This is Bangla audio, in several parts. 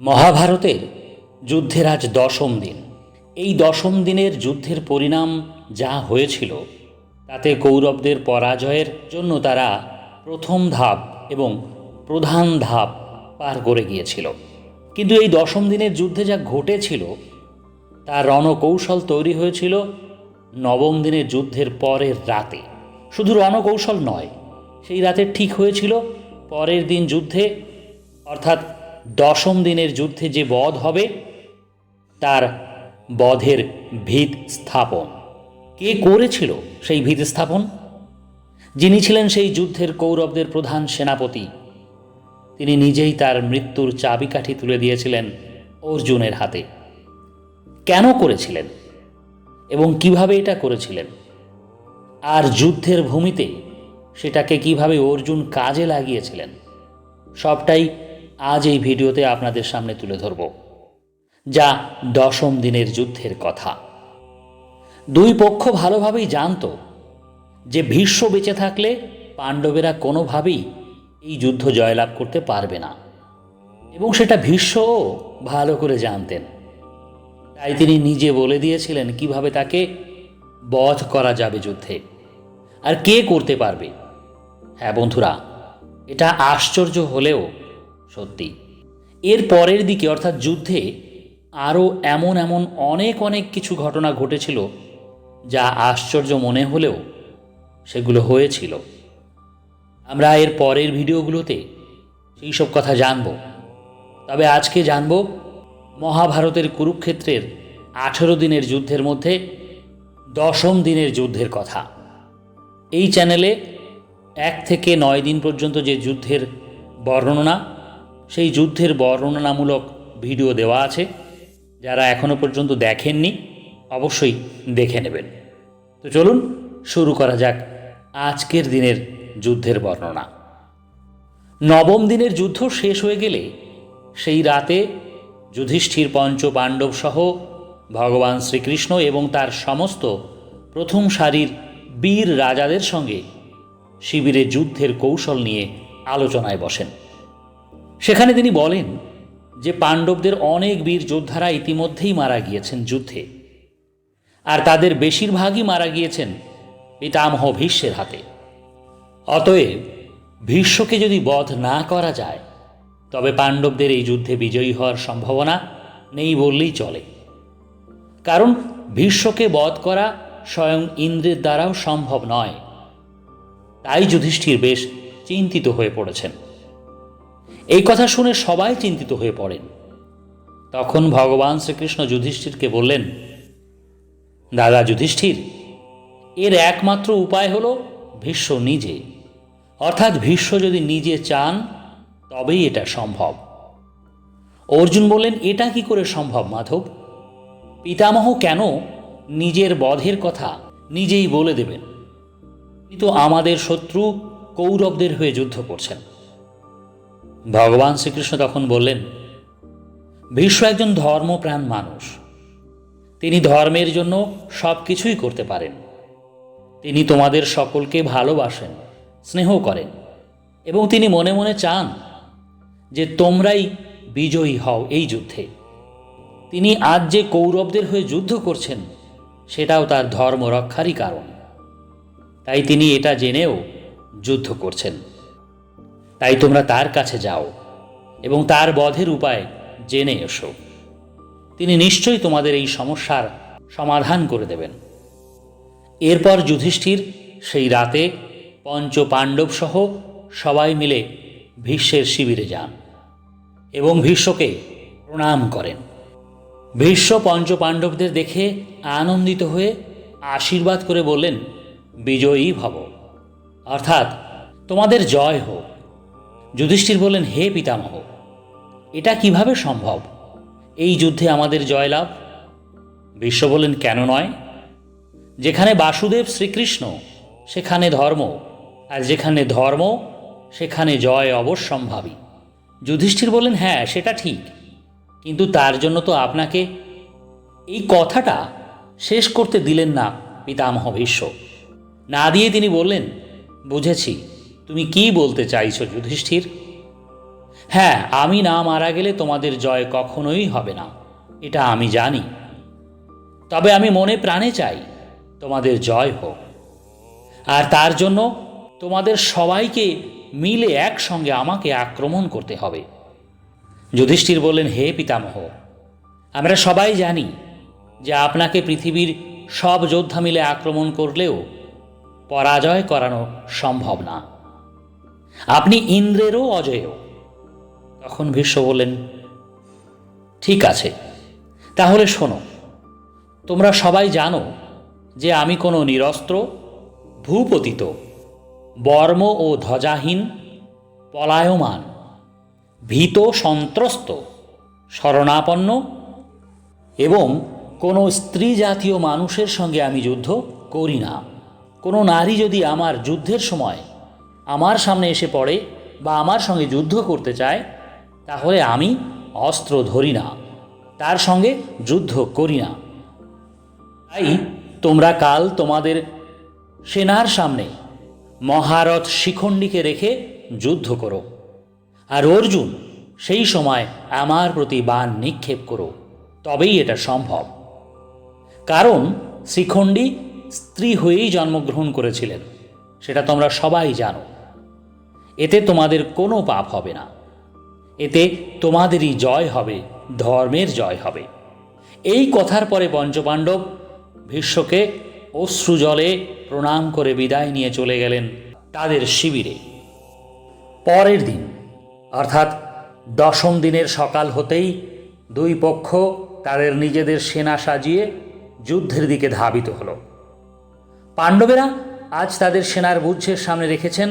মহাভারতের যুদ্ধের আজ দশম দিন। এই দশম দিনের যুদ্ধের পরিণাম যা হয়েছিল, তাতে কৌরবদের পরাজয়ের জন্য তারা প্রথম ধাপ এবং প্রধান ধাপ পার করে গিয়েছিল। কিন্তু এই দশম দিনের যুদ্ধে যা ঘটেছিল, তার রণকৌশল তৈরি হয়েছিল নবম দিনের যুদ্ধের পরের রাতে। শুধু রণকৌশল নয়, সেই রাতে ঠিক হয়েছিল পরের দিন যুদ্ধে, অর্থাৎ দশম দিনের যুদ্ধে যে বধ হবে, তার বধের ভিত স্থাপন। কে করেছিল সেই ভিত স্থাপন? যিনি ছিলেন সেই যুদ্ধের কৌরবদের প্রধান সেনাপতি। তিনি নিজেই তার মৃত্যুর চাবিকাঠি তুলে দিয়েছিলেন অর্জুনের হাতে। কেন করেছিলেন এবং কীভাবে এটা করেছিলেন? আর যুদ্ধের ভূমিতে সেটাকে কীভাবে অর্জুন কাজে লাগিয়েছিলেন? সবটাই আজ এই ভিডিওতে আপনাদের সামনে তুলে ধরব। যা দশম দিনের যুদ্ধের কথা। দুই পক্ষ ভালোভাবেই জানত যে ভীষ্ম বেঁচে থাকলে পাণ্ডবেরা কোনোভাবেই এই যুদ্ধ জয়লাভ করতে পারবে না। এবং সেটা ভীষ্মও ভালো করে জানতেন। তাই তিনি নিজে বলে দিয়েছিলেন কীভাবে তাকে বধ করা যাবে যুদ্ধে আর কে করতে পারবে। হ্যাঁ বন্ধুরা, এটা আশ্চর্য হলেও সত্যি। এর পরের দিকে, অর্থাৎ যুদ্ধে, আরও এমন এমন অনেক অনেক কিছু ঘটনা ঘটেছিল যা আশ্চর্য মনে হলেও সেগুলো হয়েছিল। আমরা এর পরের ভিডিওগুলোতে সেই সব কথা জানব। তবে আজকে জানব মহাভারতের কুরুক্ষেত্রের আঠেরো দিনের যুদ্ধের মধ্যে দশম দিনের যুদ্ধের কথা। এই চ্যানেলে এক থেকে নয় দিন পর্যন্ত যে যুদ্ধের বর্ণনা সেই যুদ্ধের বর্ণনামূলক ভিডিও দেওয়া আছে। যারা এখনও পর্যন্ত দেখেননি, অবশ্যই দেখে নেবেন। তো চলুন, শুরু করা যাক আজকের দিনের যুদ্ধের বর্ণনা। নবম দিনের যুদ্ধ শেষ হয়ে গেলে সেই রাতে যুধিষ্ঠির পঞ্চ পাণ্ডব সহ ভগবান শ্রীকৃষ্ণ এবং তার সমস্ত প্রথম সারির বীর রাজাদের সঙ্গে শিবিরে যুদ্ধের কৌশল নিয়ে আলোচনায় বসেন। সেখানে তিনি বলেন যে পাণ্ডবদের অনেক বীর যোদ্ধারা ইতিমধ্যেই মারা গিয়েছেন যুদ্ধে। আর তাদের বেশিরভাগই মারা গিয়েছেন পিতামহ ভীষ্মের হাতে। অতএব ভীষ্মকে যদি বধ না করা যায়, তবে পাণ্ডবদের এই যুদ্ধে বিজয়ী হওয়ার সম্ভাবনা নেই বললেই চলে। কারণ ভীষ্মকে বধ করা স্বয়ং ইন্দ্রের দ্বারাও সম্ভব নয়। তাই যুধিষ্ঠির বেশ চিন্তিত হয়ে পড়েছেন। এই কথা শুনে সবাই চিন্তিত হয়ে পড়েন। তখন ভগবান শ্রীকৃষ্ণ যুধিষ্ঠিরকে বললেন, দাদা যুধিষ্ঠির, এর একমাত্র উপায় হল ভীষ্ম নিজে। অর্থাৎ ভীষ্ম যদি নিজে চান, তবেই এটা সম্ভব। অর্জুন বললেন, এটা কি করে সম্ভব, মাধব? পিতামহ কেন নিজের বধের কথা নিজেই বলে দেবেন? কিন্তু আমাদের শত্রু, কৌরবদের হয়ে যুদ্ধ করছেন। ভগবান শ্রীকৃষ্ণ তখন বললেন ভীষ্ম একজন ধর্মপ্রাণ মানুষ। তিনি ধর্মের জন্য সব কিছুই করতে পারেন। তিনি তোমাদের সকলকে ভালোবাসেন, স্নেহ করেন এবং তিনি মনে মনে চান যে তোমরাই বিজয়ী হও এই যুদ্ধে। তিনি আজ যে কৌরবদের হয়ে যুদ্ধ করছেন, সেটাও তার ধর্ম রক্ষারই কারণ। তাই তিনি এটা জেনেও যুদ্ধ করছেন। তাই তোমরা তার কাছে যাও এবং তার বধের উপায় জেনে এসো। তিনি নিশ্চয়ই তোমাদের এই সমস্যার সমাধান করে দেবেন। এরপর যুধিষ্ঠির সেই রাতে পঞ্চ পাণ্ডব সহ সবাই মিলে ভীষ্মের শিবিরে যান এবং ভীষ্মকে প্রণাম করেন। ভীষ্ম পঞ্চ পাণ্ডবদের দেখে আনন্দিত হয়ে আশীর্বাদ করে বললেন, বিজয়ী ভব। অর্থাৎ তোমাদের জয় হোক। যুধিষ্ঠির বললেন, হে পিতামহ, এটা কীভাবে সম্ভব? এই যুদ্ধে আমাদের জয়লাভ? বিশ্ব বললেন, কেন নয়? যেখানে বাসুদেব শ্রীকৃষ্ণ, সেখানে ধর্ম, আর যেখানে ধর্ম, সেখানে জয় অবশ্যম্ভাবী। যুধিষ্ঠির বললেন হ্যাঁ সেটা ঠিক, কিন্তু তার জন্য তো আপনাকে এই কথাটা শেষ করতে দিলেন না, পিতামহ ভীষ্ম না দিয়ে তিনি বললেন, বুঝেছি তুমি কি বলতে চাইছো, যুধিষ্ঠির? হ্যাঁ আমি না মারা গেলে তোমাদের জয় কখনোই হবে না, এটা আমি জানি। তবে আমি মনে প্রাণে চাই, তোমাদের জয় হোক। আর তার জন্য তোমাদের সবাইকে মিলে একসঙ্গে আমাকে আক্রমণ করতে হবে। যুধিষ্ঠির বললেন, হে পিতামহ, আমরা সবাই জানি যে আপনাকে পৃথিবীর সব যোদ্ধা মিলে আক্রমণ করলেও পরাজয় করানো সম্ভব না। আপনি ইন্দ্রেরও অজেয়। তখন ভীষ্ম বললেন, ঠিক আছে, তাহলে শোনো, তোমরা সবাই জানো যে আমি কোনো নিরস্ত্র, ভূপতিত, বর্ম ও ধ্বজাহীন, পলায়মান, ভীত সন্ত্রস্ত, শরণাপন্ন এবং কোনো স্ত্রী জাতীয় মানুষের সঙ্গে আমি যুদ্ধ করি না। কোনো নারী যদি আমার যুদ্ধের সময় আমার সামনে এসে পড়ে বা আমার সঙ্গে যুদ্ধ করতে চায়, তাহলে আমি অস্ত্র ধরি না, তার সঙ্গে যুদ্ধ করি না। তাই তোমরা কাল তোমাদের সেনার সামনে মহারথ শিখণ্ডীকে রেখে যুদ্ধ করো, আর অর্জুন সেই সময় আমার প্রতি বাণ নিক্ষেপ করো, তবেই এটা সম্ভব। কারণ শিখণ্ডী স্ত্রী হয়েই জন্মগ্রহণ করেছিলেন, সেটা তোমরা সবাই জানো। এতে তোমাদের কোনো পাপ হবে না। এতে তোমাদেরই জয় হবে, ধর্মের জয় হবে। এই কথার পরে পঞ্চপাণ্ডব ভীষ্মকে অশ্রুজলে প্রণাম করে বিদায় নিয়ে চলে গেলেন তাদের শিবিরে। পরের দিন, অর্থাৎ দশম দিনের সকাল হতেই দুই পক্ষ তাদের নিজেদের সেনা সাজিয়ে যুদ্ধের দিকে ধাবিত হলো। পাণ্ডবেরা আজ তাদের সেনার বুদ্ধের সামনে রেখেছেন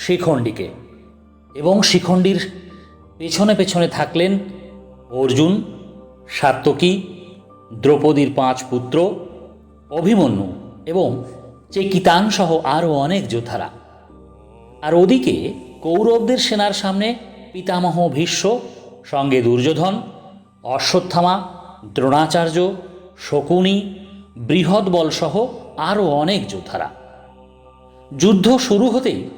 শিখণ্ডীকে। এবং শিখণ্ডীর পেছনে পেছনে থাকলেন অর্জুন সাত্যকী দ্রৌপদীর পাঁচ পুত্র, অভিমন্যু এবং চেকিতান সহ আরও অনেক যোদ্ধারা। আর ওদিকে কৌরবদের সেনার সামনে পিতামহ ভীষ্ম, সঙ্গে দুর্যোধন, অশ্বত্থামা, দ্রোণাচার্য, শকুনি, বৃহৎ বলসহ আরও অনেক যোদ্ধারা। যুদ্ধ শুরু হতেই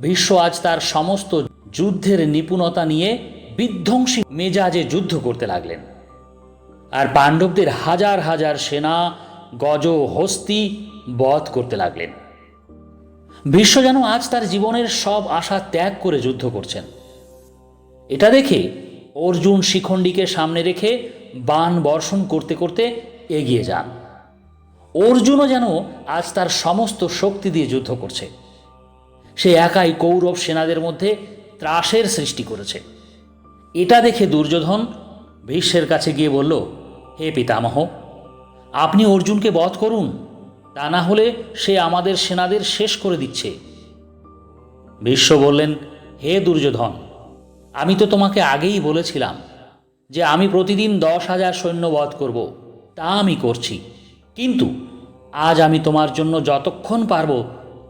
ভীষ্ম আজ তার সমস্ত যুদ্ধের নিপুণতা নিয়ে বিধ্বংসী মেজাজে যুদ্ধ করতে লাগলেন। আর পাণ্ডবদের হাজার হাজার সেনা, গজ হস্তি বধ করতে লাগলেন। ভীষ্ম যেন আজ তার জীবনের সব আশা ত্যাগ করে যুদ্ধ করছেন। এটা দেখে অর্জুন শিখণ্ডীকে সামনে রেখে বাণ বর্ষণ করতে করতে এগিয়ে যান। অর্জুনও যেন আজ তার সমস্ত শক্তি দিয়ে যুদ্ধ করছে। সে একাই কৌরব সেনাদের মধ্যে ত্রাসের সৃষ্টি করেছে। এটা দেখে দুর্যোধন ভীষ্মের কাছে গিয়ে বলল, হে পিতামহ, আপনি অর্জুনকে বধ করুন, তা না হলে সে আমাদের সেনাদের শেষ করে দিচ্ছে। ভীষ্ম বললেন, হে দুর্যোধন, আমি তো তোমাকে আগেই বলেছিলাম যে আমি প্রতিদিন দশ হাজার সৈন্য বধ করব, তা আমি করছি। কিন্তু আজ আমি তোমার জন্য যতক্ষণ পারব,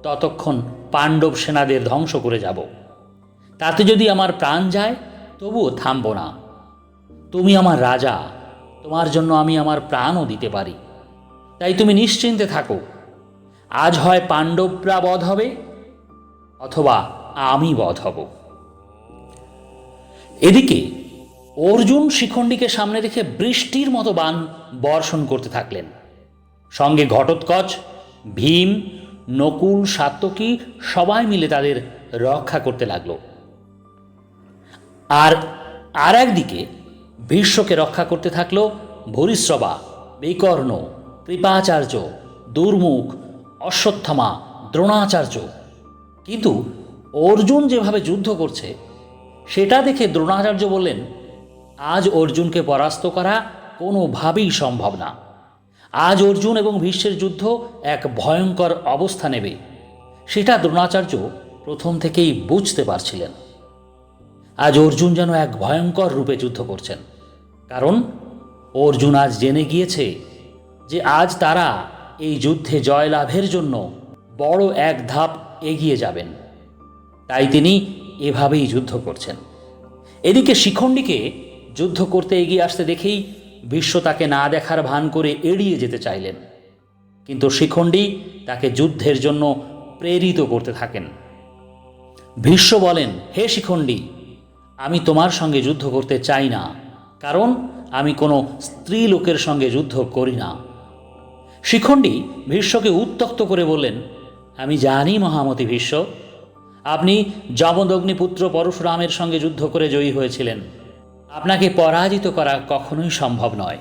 ততক্ষণ পাণ্ডব সেনাদের ধ্বংস করে যাব। তাতে যদি আমার প্রাণ যায়, তবুও থামব না। তুমি আমার রাজা, তোমার জন্য আমি আমার প্রাণও দিতে পারি। তাই তুমি নিশ্চিন্তে থাকো। আজ হয় পাণ্ডবরা বধ হবে, অথবা আমি বধ হব। এদিকে অর্জুন শিখণ্ডীকে সামনে রেখে বৃষ্টির মতো বান বর্ষণ করতে থাকলেন। সঙ্গে ঘটোৎকচ, ভীম নকুল সাত্যকী সবাই মিলে তাদের রক্ষা করতে লাগল। আর আর একদিকে ভীষ্মকে রক্ষা করতে থাকল ভরিশ্রবা, বিকর্ণ, কৃপাচার্য, দুর্মুখ, অশ্বত্থামা, দ্রোণাচার্য। কিন্তু অর্জুন যেভাবে যুদ্ধ করছে, সেটা দেখে দ্রোণাচার্য বললেন, আজ অর্জুনকে পরাস্ত করা কোনোভাবেই সম্ভব না। আজ অর্জুন এবং ভীষ্মের যুদ্ধ এক ভয়ঙ্কর অবস্থা নেবে। সেটা দ্রোণাচার্য প্রথম থেকেই বুঝতে পারছিলেন। আজ অর্জুন যেন এক ভয়ঙ্কর রূপে যুদ্ধ করছেন। কারণ অর্জুন আজ জেনে গিয়েছে যে আজ তারা এই যুদ্ধে জয়লাভের জন্য বড় এক ধাপ এগিয়ে যাবেন। তাই তিনি এভাবেই যুদ্ধ করছেন। এদিকে শিখণ্ডীকে যুদ্ধ করতে এগিয়ে আসতে দেখেই বিশ্ব তাকে না দেখার ভান করে এড়িয়ে যেতে চাইলেন। কিন্তু শিখণ্ডী তাকে যুদ্ধের জন্য প্রেরিত করতে থাকেন। ভীষ্ম বলেন, হে শিখণ্ডী, আমি তোমার সঙ্গে যুদ্ধ করতে চাই না, কারণ আমি কোনো স্ত্রী লোকের সঙ্গে যুদ্ধ করি না। শিখণ্ডী ভীষ্মকে উত্তক্ত করে বললেন, আমি জানি মহামতি ভীষ্ম, আপনি যমদগ্নিপুত্র পরশুরামের সঙ্গে যুদ্ধ করে জয়ী হয়েছিলেন। আপনাকে পরাজিত করা কখনোই সম্ভব নয়।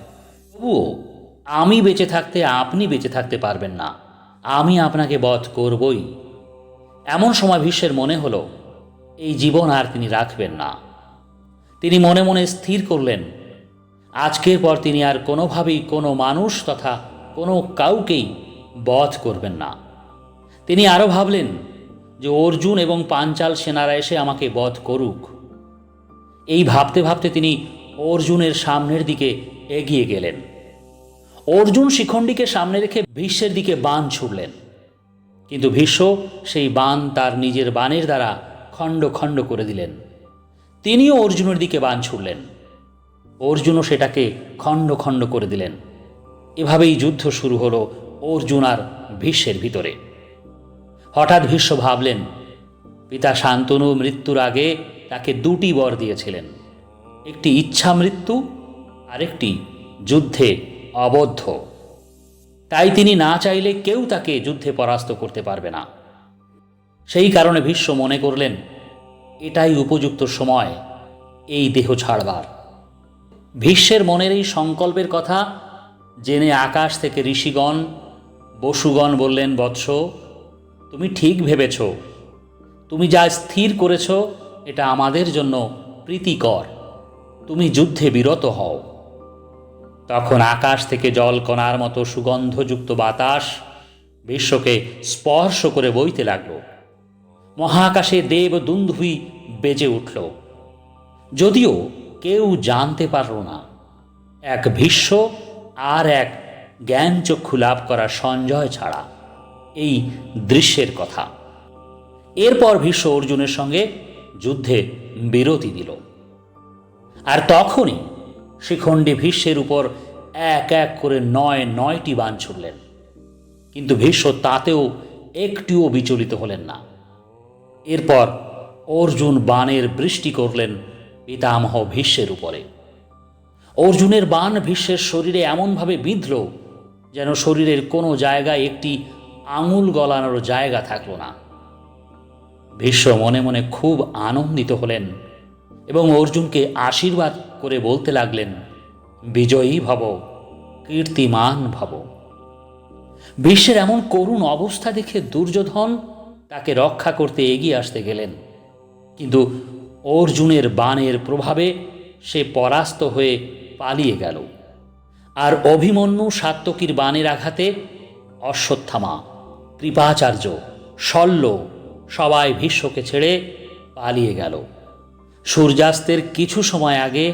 তবুও, আমি বেঁচে থাকতে আপনি বেঁচে থাকতে পারবেন না। আমি আপনাকে বধ করবই। এমন সময় ভীষ্মের মনে হলো, এই জীবন আর তিনি রাখবেন না। তিনি মনে মনে স্থির করলেন, আজকের পর তিনি আর কোনোভাবেই কোনো মানুষ তথা কোনো কাউকেই বধ করবেন না। তিনি আরও ভাবলেন যে অর্জুন এবং পাঞ্চাল সেনারা এসে আমাকে বধ করুক। এই ভাবতে ভাবতে তিনি অর্জুনের সামনের দিকে এগিয়ে গেলেন। অর্জুন শিখণ্ডীকে সামনে রেখে ভীষ্মের দিকে বান ছুড়লেন। কিন্তু ভীষ্ম সেই বান তার নিজের বানের দ্বারা খণ্ড খণ্ড করে দিলেন। তিনিও অর্জুনের দিকে বান ছুড়লেন। অর্জুনও সেটাকে খণ্ড খণ্ড করে দিলেন। এভাবেই যুদ্ধ শুরু হলো অর্জুন আর ভীষ্মের ভিতরে। হঠাৎ ভীষ্ম ভাবলেন, পিতা শান্তনু, মৃত্যুর আগে তাকে দুটি বর দিয়েছিলেন, একটি ইচ্ছা মৃত্যু আরেকটি যুদ্ধে অবদ্ধ। তাই তিনি না চাইলে কেউ তাকে যুদ্ধে পরাস্ত করতে পারবে না। সেই কারণে ভীষ্ম মনে করলেন, এটাই উপযুক্ত সময়, এই দেহ ছাড়বার। ভীষ্মের মনের এই সংকল্পের কথা জেনে আকাশ থেকে ঋষিগণ, বসুগণ বললেন, বৎস, তুমি ঠিক ভেবেছ। তুমি যা স্থির করেছ এটা আমাদের জন্য প্রীতিকর। তুমি যুদ্ধে বিরত হও। তখন আকাশ থেকে জলকণার মতো সুগন্ধযুক্ত বাতাস বিশ্বকে স্পর্শ করে বইতে লাগল। মহাকাশে দেব দুন্দুভি বেজে উঠল। যদিও কেউ জানতে পারল না, এক ভীষ্ম আর এক জ্ঞানচক্ষু লাভ করা সঞ্জয় ছাড়া এই দৃশ্যের কথা। এরপর ভীষ্ম অর্জুনের সঙ্গে যুদ্ধে বিরতি দিল। আর তখনই শিখণ্ডী ভীষ্মের উপর এক এক করে নয় নয়টি বান ছুড়লেন। কিন্তু ভীষ্ম তাতেও একটিও বিচলিত হলেন না। এরপর অর্জুন বানের বৃষ্টি করলেন পিতামহ ভীষ্মের উপরে। অর্জুনের বান ভীষ্মের শরীরে এমনভাবে বিঁধল যেন শরীরের কোনো জায়গায় একটি আঙুল গলানোর জায়গা থাকল না। ভীষ্ম মনে মনে খুব আনন্দিত হলেন এবং অর্জুনকে আশীর্বাদ করে বলতে লাগলেন, বিজয়ী ভব, কীর্তিমান ভব। বিশ্বের এমন করুণ অবস্থা দেখে দুর্যোধন তাকে রক্ষা করতে এগিয়ে আসতে গেলেন। কিন্তু অর্জুনের বাণের প্রভাবে সে পরাস্ত হয়ে পালিয়ে গেল। আর অভিমন্যু সাত্তকীর বাণের আঘাতে অশ্বত্থামা, কৃপাচার্য, শল্য সবাই ভীষ্মকে ছেড়ে পালিয়ে গেল। সূর্যাস্তের কিছু সময় আগে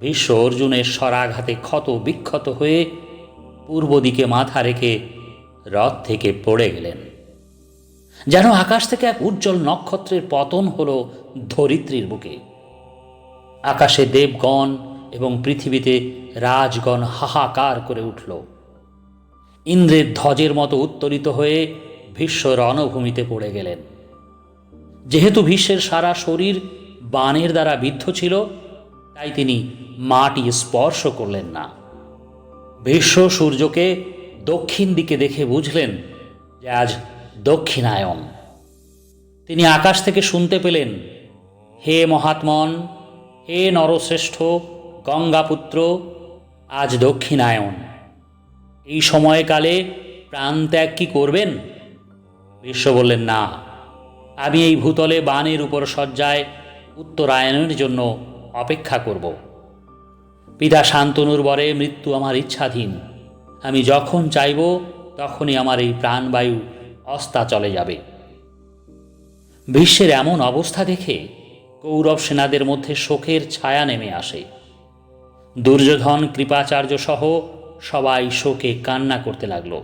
ভীষ্ম অর্জুনের স্বরাঘাতে ক্ষত বিক্ষত হয়ে পূর্ব দিকে মাথা রেখে রথ থেকে পড়ে গেলেন। যেন আকাশ থেকে এক উজ্জ্বল নক্ষত্রের পতন হল ধরিত্রীর বুকে। আকাশে দেবগণ এবং পৃথিবীতে রাজগণ হাহাকার করে উঠল। ইন্দ্রের ধ্বজের মতো উত্তরিত হয়ে ভীষ্ম রণভূমিতে পড়ে গেলেন। যেহেতু ভীষ্মের সারা শরীর বাণের দ্বারা বিদ্ধ ছিল, তাই তিনি মাটি স্পর্শ করলেন না। ভীষ্ম সূর্যকে দক্ষিণ দিকে দেখে বুঝলেন যে আজ দক্ষিণায়ন। তিনি আকাশ থেকে শুনতে পেলেন, হে মহাত্মন, হে নরশ্রেষ্ঠ গঙ্গাপুত্র, আজ দক্ষিণায়ন। এই সময়কালে প্রাণত্যাগ কি করবেন? বিশ্ব বললেন, না। আমি এই ভূতলে বানের উপর শয্যায় উত্তরায়ণের জন্য অপেক্ষা করব। পিতা শান্তনুর বরে মৃত্যু আমার ইচ্ছাধীন। আমি যখন চাইব, তখনই আমার এই প্রাণবায়ু অস্তা চলে যাবে। বিশ্বের এমন অবস্থা দেখে কৌরব সেনাদের মধ্যে শোকের ছায়া নেমে আসে। দুর্যোধন, কৃপাচার্য সহ সবাই শোকে কান্না করতে লাগল।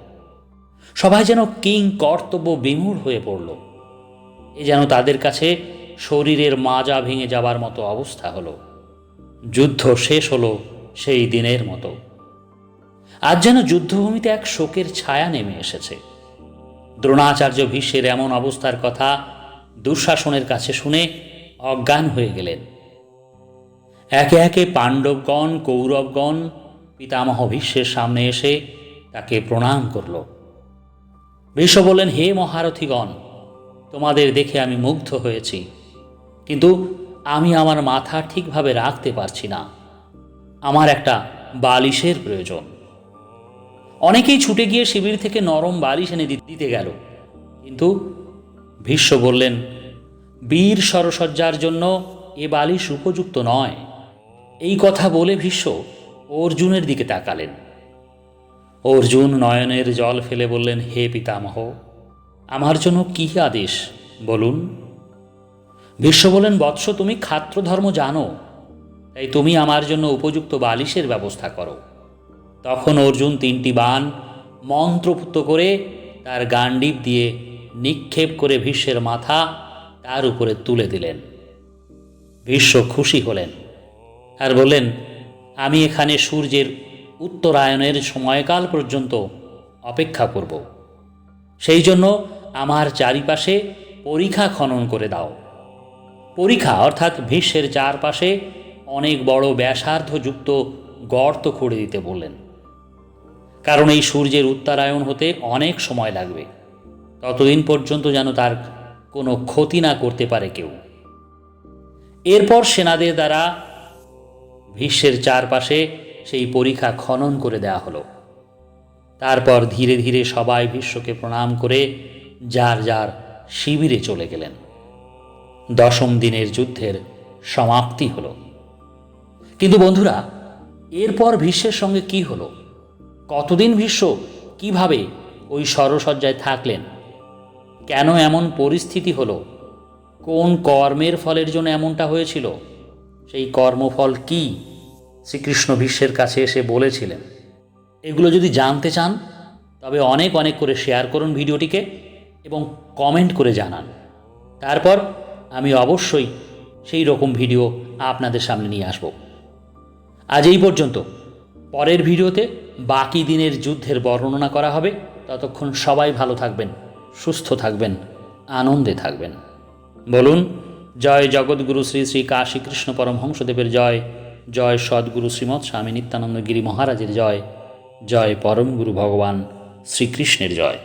সবাই যেন কিং কর্তব্য বিমূঢ় হয়ে পড়ল। এ যেন তাদের কাছে শরীরের মাজা ভেঙে যাবার মতো অবস্থা হলো। যুদ্ধ শেষ হলো সেই দিনের মতো। আজ যেন যুদ্ধভূমিতে এক শোকের ছায়া নেমে এসেছে। দ্রোণাচার্য ভীষ্মের এমন অবস্থার কথা দুঃশাসনের কাছে শুনে অজ্ঞান হয়ে গেলেন। একে একে পাণ্ডবগণ, কৌরবগণ, পিতামহ ভীষ্মের সামনে এসে তাকে প্রণাম করল। ভীষ্ম বললেন, হে মহারথীগণ তোমাদের দেখে আমি মুগ্ধ হয়েছি। কিন্তু আমি আমার মাথা ঠিকভাবে রাখতে পারছি না। আমার একটা বালিশের প্রয়োজন। অনেকেই ছুটে গিয়ে শিবির থেকে নরম বালিশ এনে দিতে গেল। কিন্তু ভীষ্ম বললেন, বীর সরসজ্জার জন্য এ বালিশ উপযুক্ত নয়। এই কথা বলে ভীষ্ম অর্জুনের দিকে তাকালেন। অর্জুন নয়নের জল ফেলে বললেন, হে পিতামহ আমার জন্য কী আদেশ? বলুন। ভীষ্ম বলেন, বৎস, তুমি খাত্র ধর্ম জানো, তাই তুমি আমার জন্য উপযুক্ত বালিশের ব্যবস্থা করো। তখন অর্জুন তিনটি বাণ মন্ত্রপুত করে তার গান্ডিব দিয়ে নিক্ষেপ করে ভীষ্মের মাথা তার উপরে তুলে দিলেন। ভীষ্ম খুশি হলেন আর বললেন, আমি এখানে সূর্যের উত্তরায়ণের সময়কাল পর্যন্ত অপেক্ষা করব। সেই জন্য আমার চারিপাশে পরীক্ষা খনন করে দাও। পরীক্ষা অর্থাৎ ভীষ্মের চারপাশে অনেক বড় ব্যাসার্ধযুক্ত গর্ত খুঁড়ে দিতে বললেন। কারণ এই সূর্যের উত্তরায়ণ হতে অনেক সময় লাগবে। ততদিন পর্যন্ত যেন তার কোনো ক্ষতি না করতে পারে কেউ। এরপর সেনাদের দ্বারা ভীষ্মের চারপাশে সেই পরীক্ষা খনন করে দেওয়া হলো। তারপর ধীরে ধীরে সবাই ভীষ্মকে প্রণাম করে যার যার শিবিরে চলে গেলেন। দশম দিনের যুদ্ধের সমাপ্তি হলো। কিন্তু বন্ধুরা, এরপর ভীষ্মের সঙ্গে কি হলো? কতদিন ভীষ্ম কীভাবে ওই সরসজ্জায় থাকলেন? কেন এমন পরিস্থিতি হলো? কোন কর্মের ফলের জন্য এমনটা হয়েছিল? সেই কর্মফল কি? শ্রীকৃষ্ণ ভীষ্মের কাছে এসে বলেছিলেন। এগুলো যদি জানতে চান, তবে অনেক অনেক করে শেয়ার করুন ভিডিওটিকে। এবং কমেন্ট করে জানান। তারপর আমি অবশ্যই সেই রকম ভিডিও আপনাদের সামনে নিয়ে আসব। আজ এই পর্যন্ত। পরের ভিডিওতে বাকি দিনের যুদ্ধের বর্ণনা করা হবে। ততক্ষণ সবাই ভালো থাকবেন, সুস্থ থাকবেন, আনন্দে থাকবেন। বলুন, জয় জগৎগুরু শ্রী শ্রী কাশী কৃষ্ণ পরমহংসদেবের জয় জয় সদ্গুরু শ্রীমৎ স্বামী নিত্যানন্দ গিরি মহারাজের জয় জয় পরম গুরু ভগবান শ্রীকৃষ্ণের জয়।